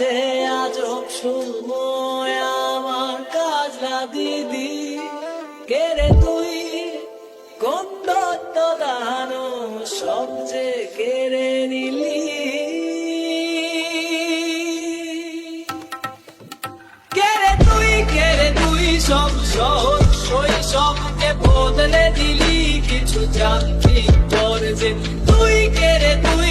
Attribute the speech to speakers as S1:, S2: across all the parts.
S1: সে আজব সময়, আমার কাজলা দিদি। কে তুই? কোন দানো? সবচেয়ে কেড়ে নিলি? কেড়ে তুই? কেড়ে তুই? সব সহজ শৈশবকে বদলে দিলি। কিছু যান্ত্রিক পর যে তুই কেড়ে তুই?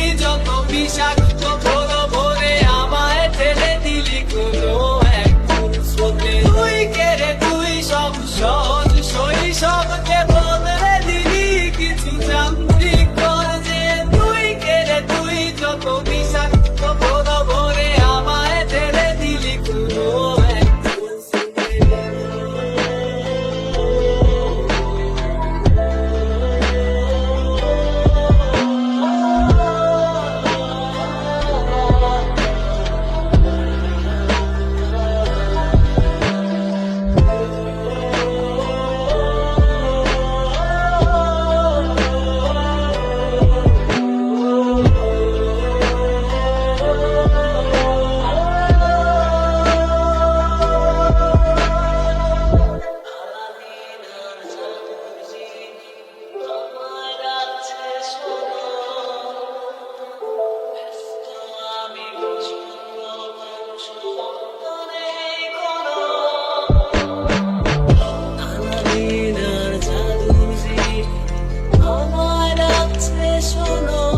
S1: special.